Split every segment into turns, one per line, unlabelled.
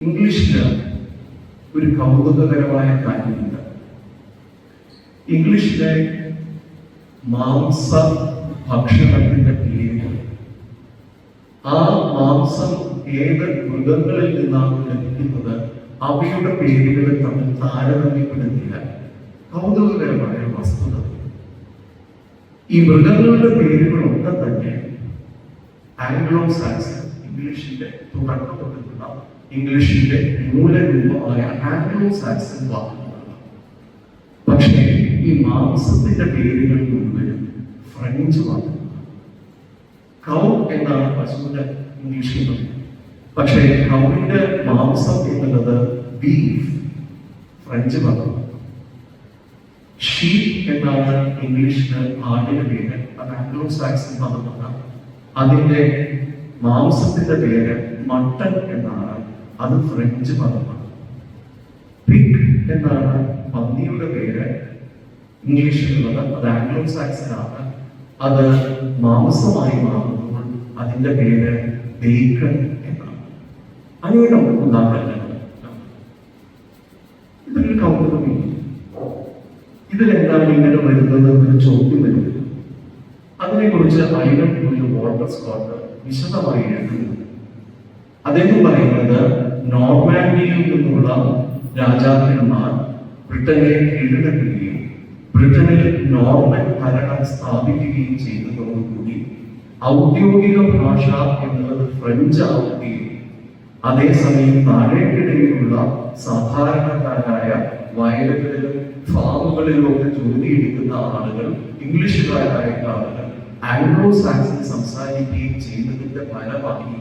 ഇംഗ്ലീഷിന് ഒരു കൗതുകകരമായ കാര്യമുണ്ട്. ഇംഗ്ലീഷിലെ മാംസ ഭക്ഷണത്തിന്റെ പേര് ആ മാംസം ഏത് മൃഗങ്ങളിൽ നിന്നാണ് ലഭിക്കുന്നത്? അവയുടെ പേരുകൾ തമ്മിൽ താരതമ്യപ്പെടുന്നില്ല. കൗതുകകരമായ വസ്തുത. ഈ മൃഗങ്ങളുടെ പേരുകളൊക്കെ തന്നെ ആംഗ്ലോ സാക്സൺ ഇംഗ്ലീഷിന്റെ തുടക്കം ഇംഗ്ലീഷിന്റെ മൂലരൂപമായ ആംഗ്ലോ സാക്സൺ വാക്കുകളാണ്. പക്ഷേ ഈ മാംസത്തിന്റെ പേരുകൾ മുഴുവനും ഫ്രഞ്ച് വാക്കുകളാണ്. കൗ എന്നാണ് പശുവിന്റെ ഇംഗ്ലീഷിൽ പക്ഷേ കൗവിന്റെ മാംസം എന്നുള്ളത് ബീഫ് ഫ്രഞ്ച് പദം ഷീപ്പ് എന്നാണ് ഇംഗ്ലീഷിന് ആടിന്റെ പേര്. അത് ആംഗ്ലോ സാക്സൺ പദമാണ് അതിന്റെ മാംസത്തിന്റെ പേര് മട്ടൺ അത് ഫ്രഞ്ച് പദമാണ്. പിഗ് എന്നാണ് പന്നിയുടെ പേര്. ഇംഗ്ലീഷിലുള്ളത് അത് ആംഗ്ലോ സാക്സൺ ആണ്. അത് മാംസമായി മാറുമ്പോൾ അതിന്റെ പേര് ബേക്കൺ എന്നാണ്. അനേകം ഉദാഹരണങ്ങൾ. ഇതൊരു കൗതുകമില്ല. ഇതിലെന്താണ് ഇങ്ങനെ വരുന്നത് എന്നൊരു ചോദ്യം വരുന്നത് അതിനെക്കുറിച്ച് അയനം ഒരു വാട്ടർ സ്കോട്ട് വിശദമായി എഴുതുന്നു. അദ്ദേഹം പറയുന്നത് നോർമാൻഡിയിൽ നിന്നുള്ള രാജാക്കന്മാർ ബ്രിട്ടനെ കീഴടക്കുകയും ബ്രിട്ടനിൽ നോർമൻ ഭരണം സ്ഥാപിക്കുകയും ചെയ്തതോടുകൂടി ഔദ്യോഗിക ഭാഷ എന്നത് ഫ്രഞ്ച് ആവുകയും അതേസമയം താഴേക്കിടയിലുള്ള സാധാരണക്കാരായ വയലുകളിലും ഫാമുകളിലും ഒക്കെ ജോലിയെടുക്കുന്ന ആളുകൾ ഇംഗ്ലീഷുകാരായ ആളുകൾ ആംഗ്ലോ സാക്സൺ സംസാരിക്കുകയും ചെയ്യുന്നതിന്റെ ഫലമായി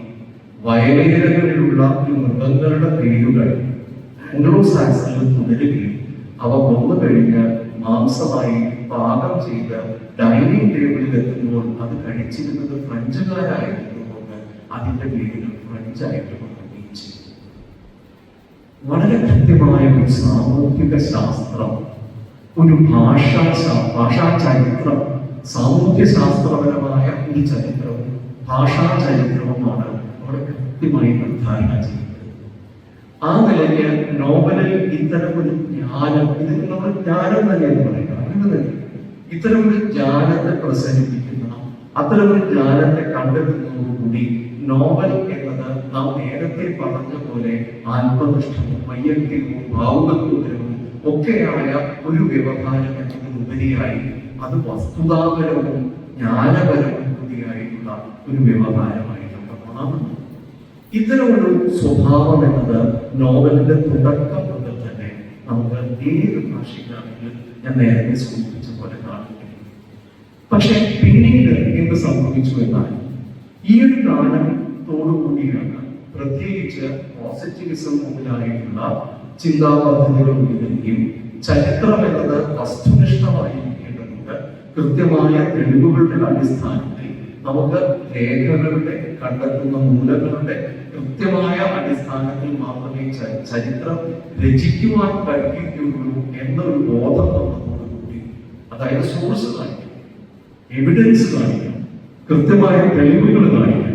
വയലേലകളിലുള്ള ഈ മൃഗങ്ങളുടെ പേരുകൾ ആംഗ്ലോ സാക്സണിൽ തുടരുകയും അവ കൊന്നു കഴിഞ്ഞ് മാംസമായി പാകം ചെയ്ത് ഡൈനിങ് ടേബിളിൽ എത്തുമ്പോൾ അത് കഴിച്ചിരുന്നത് ഫ്രഞ്ചുകാരായിരുന്നതുകൊണ്ട് അതിന്റെ പേരുകൾ ഫ്രഞ്ചായിട്ട് മാറുകയും ചെയ്തു. വളരെ കൃത്യമായ ഒരു സാമൂഹിക ശാസ്ത്രം ഒരു ഭാഷാ ഭാഷാ ചരിത്രം സാമൂഹ്യ ശാസ്ത്രപരമായ ഒരു ചരിത്രവും ഭാഷാ ചരിത്രവുമാണ് കൃത്യമായി നിർദ്ധാരണ ചെയ്യുന്നത്. ആ നിലയ്ക്ക് നോവലിൽ ഇത്തരം ഒരു ജ്ഞാനം ഇതിന് നമ്മൾ ജ്ഞാനം തന്നെയാണ് പറയുന്നത്. അങ്ങനെ തന്നെ ഇത്തരം ഒരു ജ്ഞാനത്തെ പ്രസരിപ്പിക്കുന്ന അത്തരം ഒരു ജ്ഞാനത്തെ കണ്ടെത്തുന്നതോടുകൂടി നോവൽ എന്നത് നാം നേരത്തെ പറഞ്ഞ പോലെ ആത്മനിഷ്ഠവും വൈയക്തികവും ഭാവുകത്വപരവും ഒക്കെയായ ഒരു വ്യവഹാരം എന്നതിനുപരിയായി അത് വസ്തുതാപരവും ജ്ഞാനപരവും കൂടിയായിട്ടുള്ള ഒരു വ്യവഹാരമായിട്ട് മാറുന്നു ഇത്തരം ഒരു സ്വഭാവം എന്നത് നോവലിന്റെ തുടക്കം മുതൽ തന്നെ നമുക്ക് ഏത് ഭാഷയ്ക്കാണെങ്കിലും ഞാൻ നേരത്തെ സൂചിപ്പിച്ച പോലെ കാണുന്നു പക്ഷെ പിന്നീട് എന്ത് സംഭവിച്ചു എന്നാൽ ഈ ഒരു കാലത്തോടുകൂടിയാണ് പ്രത്യേകിച്ച് പോസിറ്റിവിസം മുതലായിട്ടുള്ള ചിന്താ പദ്ധതികൾ ഉയരുകയും ചരിത്രം എന്നത് വസ്തുനിഷ്ഠമായിരിക്കേണ്ടതുണ്ട്. കൃത്യമായ തെളിവുകളുടെ അടിസ്ഥാനത്തിൽ നമുക്ക് രേഖകളുടെ കണ്ടെത്തുന്ന മൂലകളുടെ കൃത്യമായ അടിസ്ഥാനത്തിൽ മാത്രമേ ചരിത്രം രചിക്കുവാൻ കഴിയുകയുള്ളൂ എന്നൊരു ബോധം വന്നതോടുകൂടി അതായത് സോഴ്സ് കാണിക്കണം എവിഡൻസ് കാണിക്കണം കൃത്യമായ തെളിവുകൾ കാണിക്കണം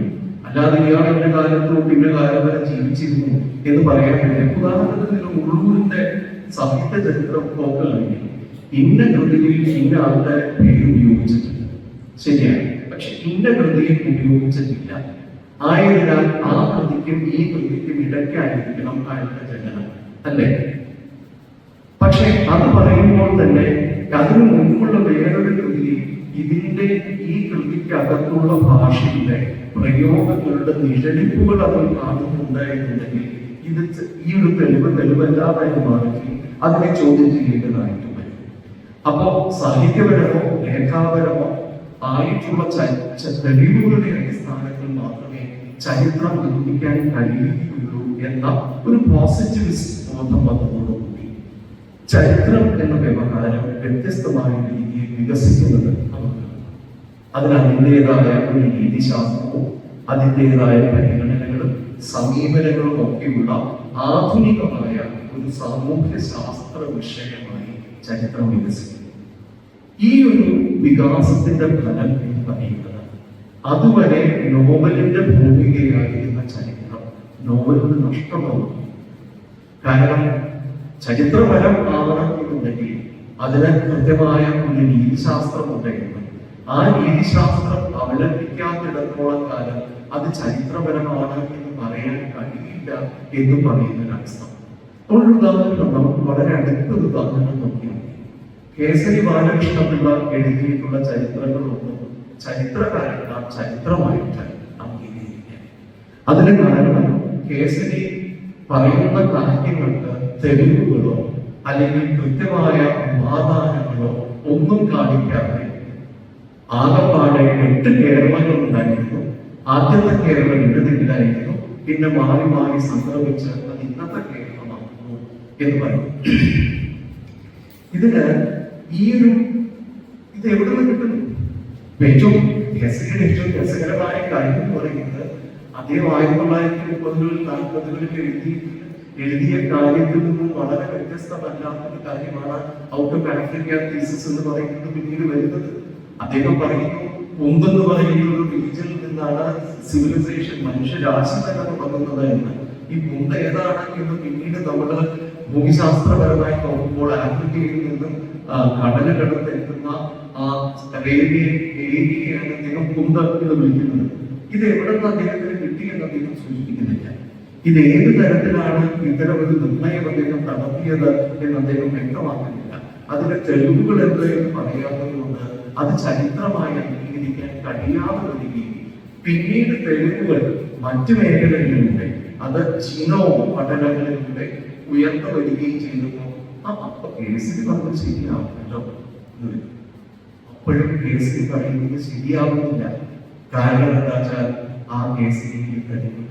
അല്ലാതെ ഇയാൾ ഇന്ന കാലത്തോ ഇന്ന കാലം വരെ ജീവിച്ചിരുന്നു എന്ന് പറയാൻ കഴിയില്ല. ഉദാഹരണത്തിന് ഉള്ളൂരിന്റെ സാഹിത്യ ചരിത്രം നോക്കുകയാണെങ്കിൽ ഇന്ന കൃതിയിൽ ഇന്ന ആളുടെ പേര് ഉപയോഗിച്ചിട്ടുണ്ട് ശരിയാണ്. പക്ഷെ ഇന്ന കൃതിയിൽ ഉപയോഗിച്ചിട്ടില്ല. ആയതിനാൽ ആ കൃതിക്കും ഈ കൃതിക്കും ഇടയ്ക്കായിരിക്കണം അയാളുടെ ജനനം. അല്ലേ? പക്ഷെ അത് പറയുമ്പോൾ തന്നെ അതിനു മുമ്പുള്ള വേറൊരു കൃതി ഇതിന്റെ ഈ കൃതിക്ക് അകത്തുള്ള ഭാഷയുടെ പ്രയോഗങ്ങളുടെ നിഴലിപ്പുകൾ അതിൽ കാണുന്നുണ്ട് എന്നുണ്ടെങ്കിൽ ഇത് ഈ ഒരു തെളിവ് തെളിവല്ലാതായി മാറുകയും അതിനെ ചോദ്യം ചെയ്യേണ്ടതായിട്ട് വരും. അപ്പോ സാഹിത്യപരമോ രേഖാപരമോ ആയിട്ടുള്ള തെളിവുകളുടെ മാത്രമേ ചരിത്രം നിർമ്മിക്കാൻ കഴിയുകയുള്ളൂ എന്ന ഒരു പോസിറ്റിവിസ്റ്റ് ബോധം വന്നതോടുകൂടി ചരിത്രം എന്ന വ്യവഹാരം വ്യത്യസ്തമായ രീതിയിൽ വികസിക്കുന്നത് നമുക്ക്. അതിന് അതിന്റെതായ ഒരു രീതിശാസ്ത്രവും അതിന്റെതായ പരിഗണനകളും സമീപനങ്ങളും ഒക്കെയുള്ള ആധുനികമായ ഒരു സാമൂഹ്യ ശാസ്ത്ര വിഷയമായി ചരിത്രം വികസിക്കുന്നു ഈ ഒരു വികാസത്തിന്റെ ഫലം എന്ന് പറയുന്നത് അതുവരെ നോവലിന്റെ ഭൂമികയായിരുന്ന ചരിത്രം നോവലിന് നഷ്ടമാവും കാരണം ചരിത്രപരം ആവണം എന്നുണ്ടെങ്കിൽ അതിന് കൃത്യമായ ഒരു രീതിശാസ്ത്രം ഉണ്ടായിരുന്നു ആ രീതിശാസ്ത്രം അവലംബിക്കാത്തിടത്തോളം കാലം അത് ചരിത്രപരമാണ് എന്ന് പറയാൻ കഴിയില്ല എന്ന് പറയുന്ന ഒരവസ്ഥ ഒരു ഉദാഹരണം നമുക്ക് വളരെ അടുത്തൊരു ഉദാഹരണം നോക്കിയാൽ കേസരി ബാലകൃഷ്ണപിള്ള എഴുതിയിട്ടുള്ള ചരിത്രങ്ങളൊന്നും ചരിത്രകാരന്മാർ ചരിത്രമായിട്ട് അംഗീകരിക്കാം അതിന് കാരണം കേസിനെ പറയുന്ന കാര്യങ്ങൾക്ക് തെളിവുകളോ അല്ലെങ്കിൽ കൃത്യമായ സമാധാനങ്ങളോ ഒന്നും കാണിക്കാതെ ആകപ്പാടെ എട്ട് കേരളങ്ങൾ ഉണ്ടായിരുന്നു. ആദ്യത്തെ കേരളം ഇടുന്നില്ലായിരുന്നു. പിന്നെ മാറി മാറി സംക്രമിച്ച് അത് ഇന്നത്തെ കേരളമാകുന്നു എന്ന് പറയും. ഇതിന് ഈ ഒരു ഇത് എവിടെ നിന്ന് കിട്ടുന്നു? ഏറ്റവും രസകര ഏറ്റവും രസകരമായ കാര്യം എന്ന് പറയുന്നത് അദ്ദേഹം ആയിരത്തി തൊള്ളായിരത്തി മുപ്പതുകളിൽ നാൽപ്പതുകളിൽ എഴുതി എഴുതിയ കാര്യത്തിൽ നിന്നും വളരെ വ്യത്യസ്തമല്ലാത്തൊരു കാര്യമാണ് ഔട്ട് ഓഫ് ആഫ്രിക്ക തീസസ് എന്ന് പറയുന്നത് പിന്നീട് വരുന്നത്. അദ്ദേഹം പറയുന്നു മുമ്പെന്ന് പറയുന്ന ഒരു റീജിയനിൽ നിന്നാണ് സിവിലൈസേഷൻ മനുഷ്യരാശി തന്നെ തുടങ്ങുന്നത് എന്ന്. ഈ മുമ്പ് ഏതാണ് എന്ന് പിന്നീട് നമ്മൾ ഭൂമിശാസ്ത്രപരമായി നോക്കുമ്പോൾ ആഫ്രിക്കയിൽ നിന്നും ആ, കടലുകടന്ന് എത്തുന്ന ഏരിയയാണ് അദ്ദേഹം കുന്ത എന്ന് വിളിക്കുന്നത്. ഇത് എവിടെ നിന്ന് അദ്ദേഹത്തിന് കിട്ടിയെന്ന് അദ്ദേഹം സൂചിപ്പിക്കുന്നില്ല. ഇത് ഏത് തരത്തിലാണ് ഇത്തരം ഒരു നിർണയം അദ്ദേഹം നടത്തിയത് എന്ന് അദ്ദേഹം വ്യക്തമാക്കുന്നില്ല. അതിന്റെ തെളിവുകൾ എന്ത് എന്ന് പറയാത്തതുകൊണ്ട് അത് ചരിത്രമായി അംഗീകരിക്കാൻ കഴിയാതെ വരികയും പിന്നീട് തെളിവുകൾ മറ്റു മേഖലകളിലൂടെ അത് ചിഹ്നവും പഠനങ്ങളിലൂടെ ഉയർന്നു വരികയും ചെയ്യുന്നു ആ അപ്പൊ കേസിൽ പറഞ്ഞത് ശരിയാവുമല്ലോ അപ്പോഴും കേസിൽ പറയുന്നത് ശരിയാവുന്നില്ല. കാരണം എന്താ വെച്ചാൽ ആ കേസിലേക്ക് കഴിയുന്നില്ല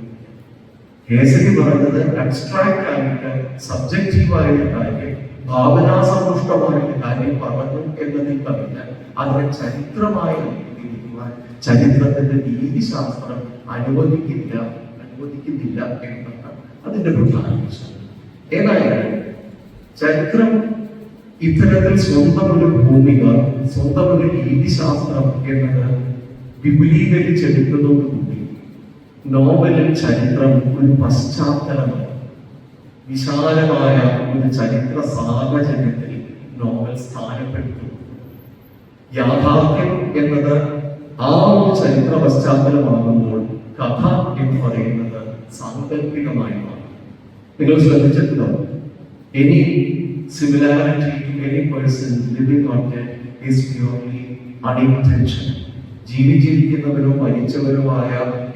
കേസിൽ പറയുന്നത് അബ്സ്ട്രാക്ട് ആയിട്ട് സബ്ജക്റ്റീവായ കാര്യം ഭാവനാസമ്പുഷ്ടമായ കാര്യം പറഞ്ഞു എന്നതിൽ കവിഞ്ഞ അതിനെ ചരിത്രമായി അംഗീകരിക്കുവാൻ ചരിത്രത്തിന്റെ രീതിശാസ്ത്രം അനുവദിക്കില്ല അനുവദിക്കുന്നില്ല എന്നതാണ് അതിന്റെ പ്രധാന വിഷയം ഏതായാലും ചരിത്രം ഇത്തരത്തിൽ സ്വന്തം ഒരു ഭൂമിക സ്വന്തം ഒരു രീതിശാസ്ത്രം എന്നത് വിപുലീകരിച്ചെടുക്കുന്നതോടുകൂടി നോവലിൽ ചരിത്രം ഒരു പശ്ചാത്തലമാണ്. വിശാലമായ ഒരു ചരിത്ര സാഹചര്യത്തിൽ നോവൽ സ്ഥാനപ്പെട്ടു യാഥാർത്ഥ്യം എന്നത് ആ ഒരു ചരിത്ര പശ്ചാത്തലമാകുമ്പോൾ കഥ എന്ന് പറയുന്നത് സാങ്കല്പികമായി മാറും നിങ്ങൾ ശ്രദ്ധിച്ചിട്ടുണ്ടോ? Any to any person living on on is purely unintentional. ജീവിച്ചിരിക്കുന്നവരോ മരിച്ചവരുമായ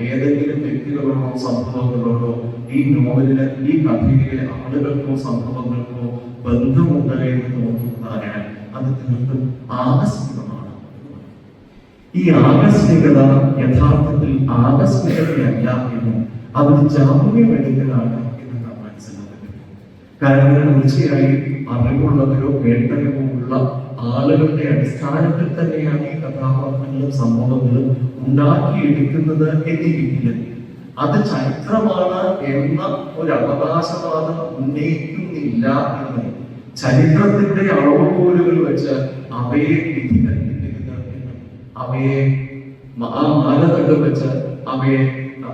ഏതെങ്കിലും വ്യക്തികളോടോ സംഭവങ്ങളോടോ ഈ നോവലിലെ ഈ കഥയിലെ ആളുകൾക്കോ സംഭവങ്ങൾക്കോ ബന്ധമുണ്ട് എന്ന് തോന്നുന്നതായാൽ അത് തീർത്തും ആകസ്മികമാണ് ഈ ആകസ്മികത യഥാർത്ഥത്തിൽ ആകസ്മികതയല്ല എന്നും അതൊരു ജാമ്യമെടുക്കലാണ് എന്ന് നാം മനസ്സിലാക്കുന്നത് കാരണം തീർച്ചയായും അറിവുള്ളവരോ കേട്ടറിവോ ഉള്ള ആളുകളുടെ അടിസ്ഥാനത്തിൽ തന്നെയാണ് ഈ കഥാപാത്രങ്ങളും സംഭവങ്ങളും ഉണ്ടാക്കിയെടുക്കുന്നത് എന്നിരിക്കില്ല അത് ചരിത്രമാണ് എന്ന ഒരു അവകാശവാദം ഉന്നയിക്കുന്നില്ല എന്ന് ചരിത്രത്തിന്റെ അളവുകോലുകൾ വെച്ച് അവയെ വിധി കൽപ്പിക്കരുത് അവയെ ആ മാനദണ്ഡം വെച്ച് അവയെ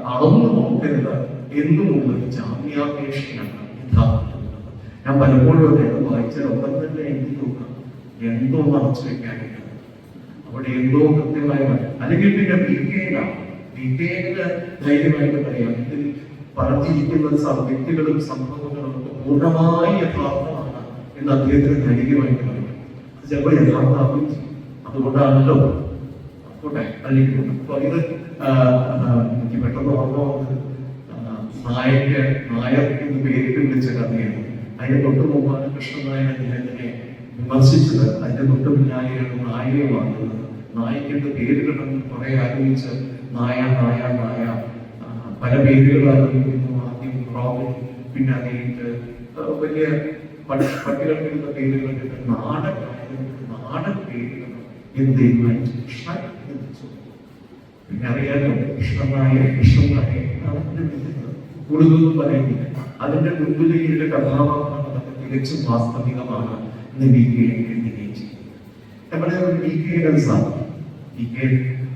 അളന്നു നോക്കരുത് എന്നുമുള്ള ജാമ്യാപേക്ഷയാണ് ഞാൻ പലപ്പോഴും അദ്ദേഹം വായിച്ച ഒന്നും തന്നെ എനിക്ക് തോന്നാം എന്തോ മറച്ചു വെക്കാനില്ല അവിടെ എന്തോ കൃത്യമായി. അല്ലെങ്കിൽ പിന്നെ കെയിലാണ് ധൈര്യമായിട്ട് പറയാം. ഇതിൽ പറഞ്ഞിരിക്കുന്ന വ്യക്തികളും സംഭവങ്ങളും പൂർണമായി യഥാർത്ഥമാണ് എന്ന് അദ്ദേഹത്തിന് ധൈര്യമായിട്ട് പറയാം. അത് ചിലപ്പോൾ യഥാർത്ഥമാകും. അതുകൊണ്ടാണല്ലോ ആയിക്കോട്ടെ അല്ലെങ്കിൽ ഇത് എനിക്ക് പെട്ടെന്ന് ഓർമ്മ വന്നത് നായക്ക് നായർ എന്ന് പേരിട്ട് വിളിച്ച കഥയാണ്. അതിന്റെ തൊട്ട് മുമ്പാണ് കൃഷ്ണനായ അദ്ദേഹത്തിനെ വിമർശിച്ചത്. അതിന്റെ തൊട്ട് പിന്നാലെയാണ് നായയെ വന്നത്. പേര് പേരുകളെന്ന് കുറെ ആലോചിച്ച് നായ നായ നായ പല പേരുകൾ ആലോചിക്കുന്നു ആദ്യം റോബിൻ പിന്നെ അത് വലിയ പട്ടി പട്ടികൾക്കുള്ള പേരുകൾ നാടൻ നാടൻ പേരുകൾ. തീരുമാനിച്ചു കൃഷ്ണൻ പിന്നെ അറിയാലോ കൃഷ്ണനായ കൃഷ്ണനായ കൂടുതലൊന്നും പറയുന്നില്ല അതിന്റെ മുൻപിലേക്കുള്ള കഥാപാത്രം നമുക്ക് തികച്ചും വാസ്തവികമാണ് എന്ന് വി കെ എഴുതുകയും ചെയ്യും നമ്മുടെ വി കെയുടെ കെ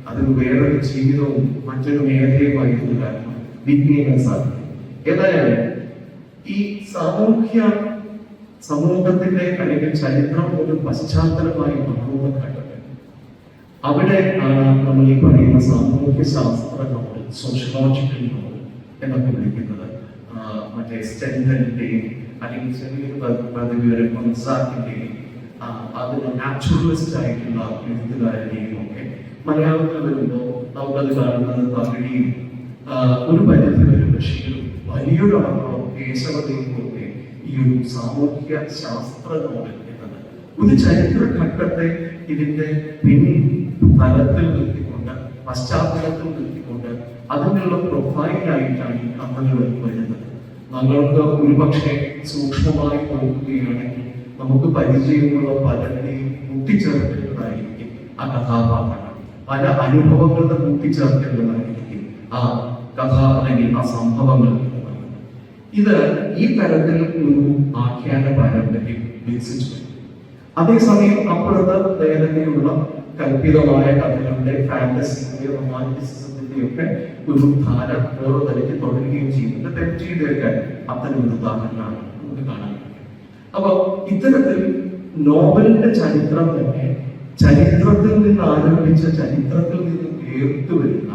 അത് വേറൊരു ജീവിതവും മറ്റൊരു മേഖലയുമായിരുന്നു കാരണം വി കെയുടെ സാധനം. ഏതായാലും ഈ സാമൂഹ്യ സമൂഹത്തിന്റെ അല്ലെങ്കിൽ ചരിത്രം ഒരു പശ്ചാത്തലമായി മാറുന്ന ഘട്ടത്തിൽ അവിടെ ആണ് നമ്മൾ ഈ പറയുന്ന സാമൂഹ്യ ശാസ്ത്ര നോവൽ സോഷ്യോളജിക്കൽ നോവൽ എന്നൊക്കെ വിളിക്കുന്നത്. മറ്റേ സ്റ്റെൻഡന്റെയും അല്ലെങ്കിൽ ചെറിയൊരു വരെ മൊൻസാക്കിന്റെയും അതിന് നാച്ചുറലിസ്റ്റ് ആയിട്ടുള്ള എഴുത്തുകാരുടെയും ഒക്കെ മലയാളത്തിൽ വരുമ്പോൾ നമുക്കത് കാണുന്നത് തമിഴിയും ഒരു പരിധി വരെ പക്ഷേ വലിയൊരു അളവോ കേശവതയും ഒക്കെ ഈ ഒരു സാമൂഹിക ശാസ്ത്ര നോവൽ ഒരു ചരിത്ര ഘട്ടത്തെ ഇതിന്റെ പിൻ തലത്തിൽ നിർത്തിക്കൊണ്ട് പശ്ചാത്തലത്തിൽ നിർത്തിക്കൊണ്ട് അതിനുള്ള പ്രൊഫൈലായിട്ടാണ് കഥകൾ വരുന്നത്. നമ്മൾക്ക് ഒരുപക്ഷെ സൂക്ഷ്മമായി നോക്കുകയാണെങ്കിൽ നമുക്ക് പരിചയമുള്ള പലരുടെയും കൂട്ടിച്ചേർക്കുന്നതായിരിക്കും ആ കഥാപാത്രങ്ങൾ. പല അനുഭവങ്ങളുടെ കൂട്ടിച്ചേർക്കുന്നതായിരിക്കും ആ കഥ അല്ലെങ്കിൽ ആ സംഭവങ്ങൾ ഇത് ഈ തരത്തിൽ ഒരു ആഖ്യാന പാരമ്പര്യം വികസിച്ചു. അതേസമയം അപ്പുറത്ത് നേരത്തെയുള്ള കൽപ്പിതമായ കഥകളുടെ ഫാന്റസിയുടെ റൊമാന്റിസിസത്തിന്റെ ഒക്കെ ഒരു ധാര ഓരോ തലയ്ക്ക് തുടരുകയും ചെയ്യുന്നുണ്ട്. പെപ്റ്റിയുടെ ഒക്കെ അത്തരം ഒരു ഉദാഹരണമാണ് നമുക്ക് കാണാൻ അപ്പൊ ഇത്തരത്തിൽ നോവലിന്റെ ചരിത്രം തന്നെ ചരിത്രത്തിൽ നിന്ന് ആരംഭിച്ച ചരിത്രത്തിൽ നിന്ന് ഉയർത്തു വരുന്ന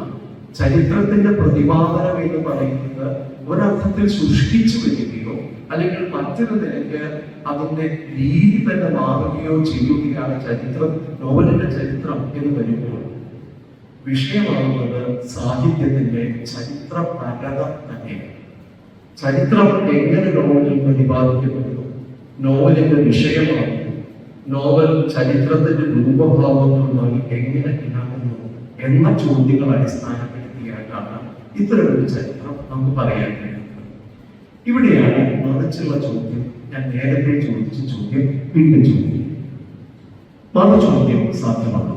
ചരിത്രത്തിന്റെ പ്രതിപാദനം എന്ന് പറയുന്നത് ഒരർത്ഥത്തിൽ സൃഷ്ടിച്ചു വരികയോ അല്ലെങ്കിൽ മറ്റൊരു നിലയ്ക്ക് അതിന്റെ രീതി തന്നെ മാറുകയോ ചെയ്യുകയാണ് ചരിത്രം നോവലിന്റെ ചരിത്രം എന്ന് വരുമ്പോൾ വിഷയമാകുന്നത് സാഹിത്യത്തിന്റെ ചരിത്രപരത തന്നെയാണ്. ചരിത്രം എങ്ങനെ നോവലിൽ പ്രതിപാദിക്കപ്പെടുന്നു? നോവലിന്റെ വിഷയമാകുന്നു. നോവൽ ചരിത്രത്തിന്റെ രൂപഭാവങ്ങളുമായി എങ്ങനെ ഇണങ്ങുന്നു എന്ന ചോദ്യങ്ങൾ അടിസ്ഥാനപ്പെടുത്തിയായിട്ടാണ് ഇത്തരമൊരു ചരിത്രം നമുക്ക് പറയാൻ കഴിയുന്നത് ഇവിടെയാണ് മറിച്ചുള്ള ചോദ്യം ഞാൻ നേരത്തെ ചോദിച്ച ചോദ്യം വീണ്ടും ചോദ്യം. മറു ചോദ്യം സാധ്യമാണ്?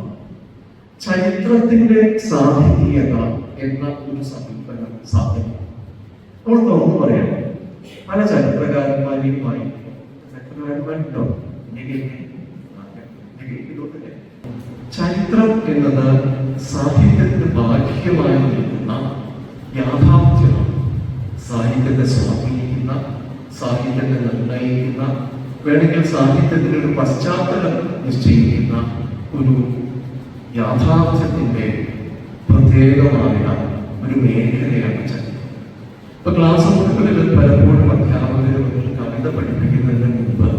ചരിത്രത്തിന്റെ സാധ്യത എന്ന ഒരു സമീപനം സാധ്യമാണ് നമ്മൾ തുറന്നു പറയാം പല ചരിത്രകാരന്മാരെയുമായി. ചരിത്രം എന്നത് സാഹിത്യത്തിന് ബാഹ്യമായി യാഥാർത്ഥ്യമാണ് സാഹിത്യത്തെ സ്വാധീനിക്കുന്ന സാഹിത്യത്തെ നിർണയിക്കുന്ന വേണമെങ്കിൽ സാഹിത്യത്തിന് ഒരു പശ്ചാത്തലം നിശ്ചയിക്കുന്ന ഒരു യാഥാർത്ഥ്യത്തിന്റെ പ്രത്യേകമായ ഒരു മേഖലയാണ് ചരിത്രം. ഇപ്പൊ ക്ലാസ് മുറികളിൽ പലപ്പോഴും അധ്യാപകർ കവിത പഠിപ്പിക്കുന്നതിന് മുമ്പ്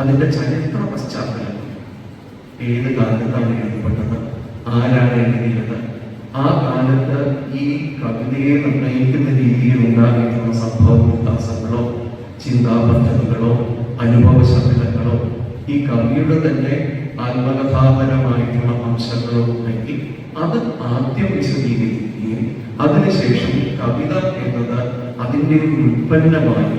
അതിന്റെ ചരിത്ര പശ്ചാത്തലം ഏത് കാലത്താണ് എഴുതപ്പെട്ടത്? ആരാണ് എഴുതിയത്? ആ കാലത്ത് ഈ കവിതയെ നിർണയിക്കുന്ന രീതിയിൽ ഉണ്ടായിട്ടുള്ള സംഭവ വികാസങ്ങളോ ചിന്താപദ്ധതികളോ അനുഭവ ശബ്ദങ്ങളോ ഈ കവിയുടെ തന്നെ ആത്മകഥാപരമായിട്ടുള്ള അംശങ്ങളോ ഉണ്ടെങ്കിൽ അത് ആദ്യം വിശദീകരിക്കുകയും അതിനുശേഷം കവിത എന്നത് അതിന്റെ ഒരു ഉൽപ്പന്നമായി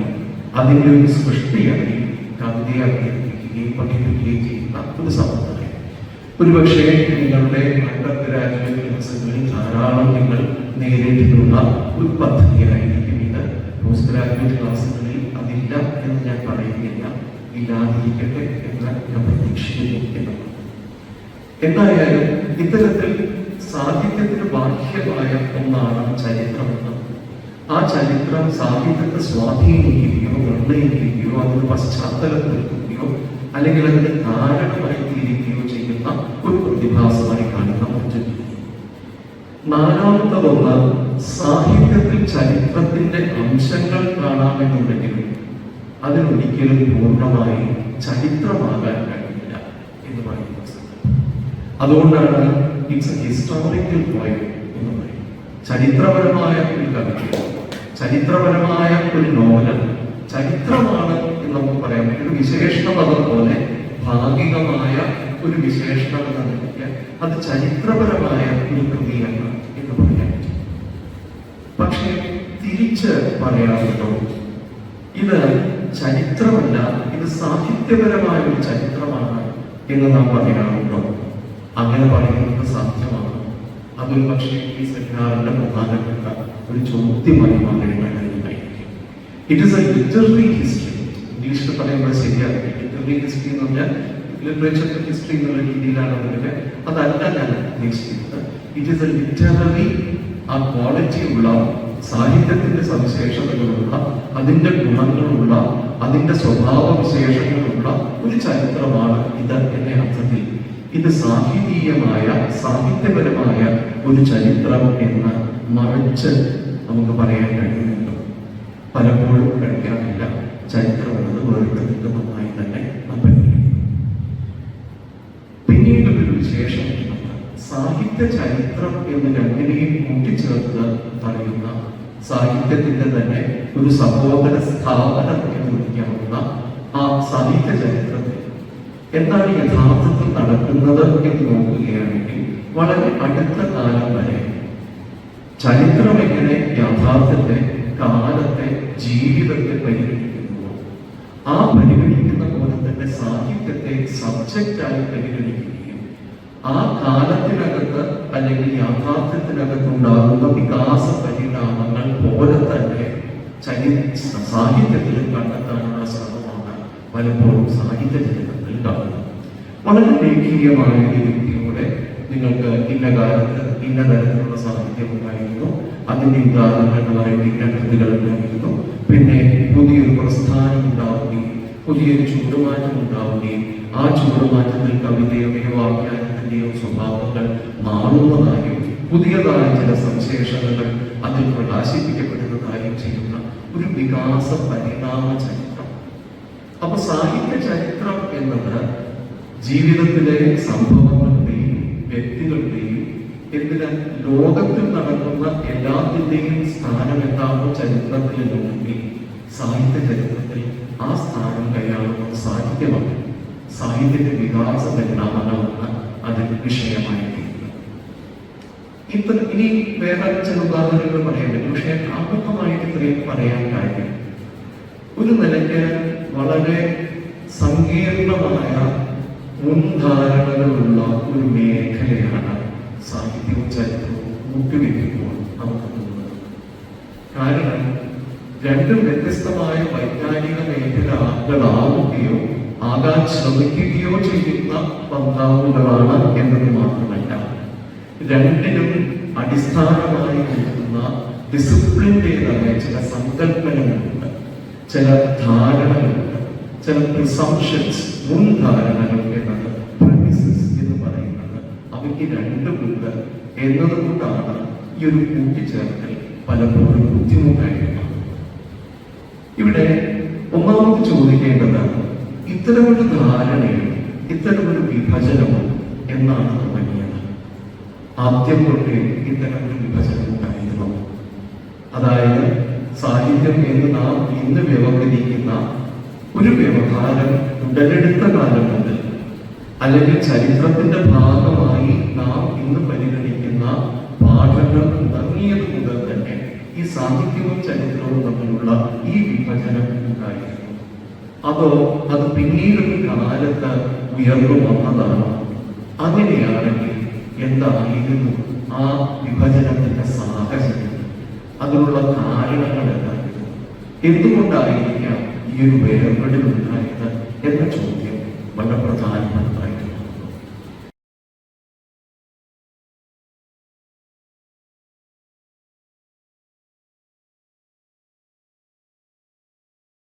അതിന്റെ ഒരു സൃഷ്ടിയായി കവിതയെ അവതരിപ്പിക്കുകയും പഠിപ്പിക്കുകയും ചെയ്യുന്ന ഒരു സമ്പ്രദായം ഒരുപക്ഷെ നിങ്ങളുടെ അണ്ടർ രാജ്യങ്ങളിൽ ദിവസങ്ങളിൽ ധാരാളം നിങ്ങൾ നേരിട്ടിട്ടുള്ള ഒരു പദ്ധതിയായിരിക്കും ഇത്. പോസ്റ്റ് ഗ്രാജുവേറ്റ് അതില്ല എന്ന് ഞാൻ പറയുന്നില്ല. ഇല്ലാതിരിക്കട്ടെ എന്ന് ഞാൻ പ്രതീക്ഷിക്കുന്നു എന്നാണ്. എന്തായാലും ഇത്തരത്തിൽ സാഹിത്യത്തിന് ബാഹ്യമായ ഒന്നാണ് ചരിത്രമെന്ന് ആ ചരിത്രം സാഹിത്യത്തെ സ്വാധീനിക്കുകയോ നിർണയിക്കുകയോ അതിന് പശ്ചാത്തലം നിൽക്കുകയോ അല്ലെങ്കിൽ അതിന് കാരണമായി പ്രതിഭാസമായി കാണുന്ന മറ്റു നാലാമത്തതൊന്ന് സാഹിത്യത്തിൽ ചരിത്രത്തിന്റെ അംശങ്ങൾ കാണാമെന്നുണ്ടെങ്കിലും അതിനൊരിക്കലും പൂർണമായി ചരിത്രമാകാൻ കഴിയില്ല എന്ന് പറയുന്ന അതുകൊണ്ടാണ് ഇറ്റ്സ് എ ഹിസ്റ്റോറിക്കൽ പോയം എന്ന് പറയുന്നത്. ചരിത്രപരമായ ഒരു കവിത ചരിത്രപരമായ ഒരു നോവൽ ചരിത്രമാണ് എന്ന് നമുക്ക് പറയാം ഒരു വിശേഷണ പദം പോലെ ഭാഗികമായ ഒരു വിശേഷണം എന്ന അത് ചരിത്രപരമായ ഒരു കൃതിയാണ് എന്ന് പറയാൻ പക്ഷേ തിരിച്ച് പറയാറുണ്ടോ? ഇത് ചരിത്രമല്ല ഇത് സാഹിത്യപരമായ ഒരു ചരിത്രമാണ് എന്ന് നാം പറയാറുണ്ടോ? അങ്ങനെ പറയുന്നത് സാധ്യമാണ്. അതൊരു പക്ഷേ ഈ സെമിനാറിന്റെ പ്രധാനപ്പെട്ട ഒരു ചോദ്യമായി മാറിയിട്ടുണ്ടായിരിക്കും it is a literary history ഇംഗ്ലീഷിൽ പറയുമ്പോൾ ശരിയാണ്. ലിറ്റററി ഹിസ്റ്ററി എന്ന് പറഞ്ഞാൽ ലിറ്ററേച്ചർ ഹിസ്റ്ററി എന്നുള്ള രീതിയിലാണ് അതിന്റെ അതല്ല ഞാൻ ഉദ്ദേശിക്കുന്നത് it is a literary quality ഉള്ള സാഹിത്യത്തിന്റെ സവിശേഷതകളുള്ള അതിന്റെ ഗുണങ്ങളുള്ള അതിന്റെ സ്വഭാവ വിശേഷങ്ങളുള്ള ഒരു ചരിത്രമാണ് ഇത് എന്റെ അർത്ഥത്തിൽ. ഇത് സാഹിതീയമായ സാഹിത്യപരമായ ഒരു ചരിത്രം എന്ന് മറിച്ച് നമുക്ക് പറയാൻ കഴിയുന്നുണ്ട്? പലപ്പോഴും കഴിക്കാറില്ല. ചരിത്രം എന്നത് വേറിട്ട് നിൽക്കുന്നതായി തന്നെ സാഹിത്യ ചരിത്രം എന്ന് രണ്ടിനെയും കൂട്ടിച്ചേർത്ത് പറയുന്ന സാഹിത്യത്തിന്റെ തന്നെ ഒരു സഹോദര സ്ഥാപനം എന്ന് വിളിക്കാവുന്ന ആ സാഹിത്യ ചരിത്രത്തിൽ എന്താണ് യഥാർത്ഥത്തിൽ നടക്കുന്നത് എന്ന് നോക്കുകയാണെങ്കിൽ വളരെ അടുത്ത കാലം വരെ ചരിത്രം എങ്ങനെ യാഥാർത്ഥ്യത്തെ കാലത്തെ ജീവിതത്തെ പരിഗണിക്കുന്നു? ആ പരിഗണിക്കുന്ന പോലെ തന്നെ സാഹിത്യത്തെ സബ്ജക്റ്റായി പരിഗണിക്കുകയും ആ കാലത്തിനകത്ത് അല്ലെങ്കിൽ യാഥാർത്ഥ്യത്തിനകത്ത് ഉണ്ടാകുന്ന വികാസ പരിണാമങ്ങൾ പോലെ തന്നെ ചരി സാഹിത്യത്തിൽ കണ്ടെത്താനുള്ള ശ്രമമാണ് പലപ്പോഴും സാഹിത്യ ജനകത്തിൽ ഉണ്ടാകുന്നത്. വളരെ ലേഖീയമായ ഒരു വ്യക്തിയോടെ നിങ്ങൾക്ക് ഇന്ന കാലത്ത് ഇന്ന തരത്തിലുള്ള സാഹിത്യം ഉണ്ടായിരുന്നു അതിന്റെ ഉദാഹരണങ്ങളായിട്ട് ഇന്ന കൃതികൾ ഉണ്ടായിരുന്നു പിന്നെ പുതിയൊരു പ്രസ്ഥാനം ഉണ്ടാവുകയും പുതിയൊരു ചൂടുമാറ്റം ഉണ്ടാവുകയും ആ ചൂടുമാറ്റത്തിൽ കവിതയുടെയോ ആഖ്യാനത്തിന്റെയോ സ്വഭാവങ്ങൾ മാറുന്നതായും പുതിയതായ ചില സവിശേഷതകൾ അതിൽ പ്രകാശിപ്പിക്കപ്പെടുന്നതായും ചെയ്യുന്ന ഒരു വികാസ പരിണാമ ചരിത്രം അപ്പൊ സാഹിത്യ ചരിത്രം എന്നത് ജീവിതത്തിലെ സംഭവങ്ങളുടെയും വ്യക്തികളുടെയും എന്തിന് ലോകത്തിൽ നടക്കുന്ന എല്ലാത്തിന്റെയും സ്ഥാനം എന്താണോ ചരിത്രത്തിൽ നോക്കി സാഹിത്യ ചരിത്രത്തിൽ ആ സ്ഥാനം കൈയാളുന്ന സാഹിത്യമാണ്. സാഹിത്യത്തിന്റെ വികാസ ഗ്രാമങ്ങളാണ് അതിൽ വിഷയമായി ഇപ്പൊ ഇനി വേറെ ചില ഉദാഹരണങ്ങൾ പറയാൻ പറ്റും. പക്ഷെ ആമുഖമായിട്ട് ഇത്രയും പറയാൻ കാര്യം ഒരു നിലയ്ക്ക് വളരെ സങ്കീർണമായ മുൻധാരണകളുള്ള ഒരു മേഖലയാണ് സാഹിത്യവും ചരിത്രവും മുട്ടുവെക്കുമ്പോൾ നമുക്ക് തോന്നുന്നത്. കാരണം രണ്ടും വ്യത്യസ്തമായ വൈജ്ഞാനിക മേഖലകളാവുകയോ ആകാൻ ശ്രമിക്കുകയോ ചെയ്യുന്ന പന്താവുകളാണ് എന്നത് മാത്രമല്ല. രണ്ടിനും അടിസ്ഥാനമായി നിൽക്കുന്ന ഡിസിപ്ലിന്റെതായ ചില സങ്കല്പനങ്ങളുണ്ട്. ചില ധാരണകളുണ്ട്. ചില പ്രിസംഷൻസ് മുൻധാരണകൾ എന്നത് premises എന്ന് പറയുന്നത് അവയ്ക്ക് രണ്ടുമുണ്ട് എന്നതുകൊണ്ടാണ് ഈ ഒരു കൂട്ടിച്ചേർക്കൽ പലപ്പോഴും ബുദ്ധിമുട്ടായിട്ടുള്ളത് ഇവിടെ ഒന്നാമത് ചോദിക്കേണ്ടത് ഇത്തരമൊരു ധാരണയും ഇത്തരമൊരു വിഭജനവും എന്നാണ് തുടങ്ങിയത്. ആദ്യം തൊട്ടേ ഇത്തരമൊരു വിഭജനം ഉണ്ടായിരുന്നു. അതായത് സാഹിത്യം എന്ന് നാം ഇന്ന് വ്യവഹരിക്കുന്ന ഒരു വ്യവഹാരം ഉടലെടുത്ത കാലം മുതൽ അല്ലെങ്കിൽ ചരിത്രത്തിന്റെ ഭാഗമായി നാം ഇന്ന് പരിഗണിക്കുന്ന പാഠങ്ങൾ തുടങ്ങിയത് മുതൽ തന്നെ ഈ സാഹിത്യവും ചരിത്രവും തമ്മിലുള്ള ഈ വിഭജനം ഉണ്ടായിരുന്നു. അതോ അത് പിന്നീട് കാലത്ത് ഉയർന്നു വന്നതാണ്? അങ്ങനെയാണെങ്കിൽ എന്തായിരുന്നു ആ വിഭജനത്തിന്റെ സാഹചര്യം? അതിനുള്ള കാരണങ്ങൾ എന്തായിരുന്നു? എന്തുകൊണ്ടായിരിക്കാം ഈ ഒരു വേർപെടൽ എന്ന ചോദ്യം വളരെ പ്രധാനപ്പെട്ട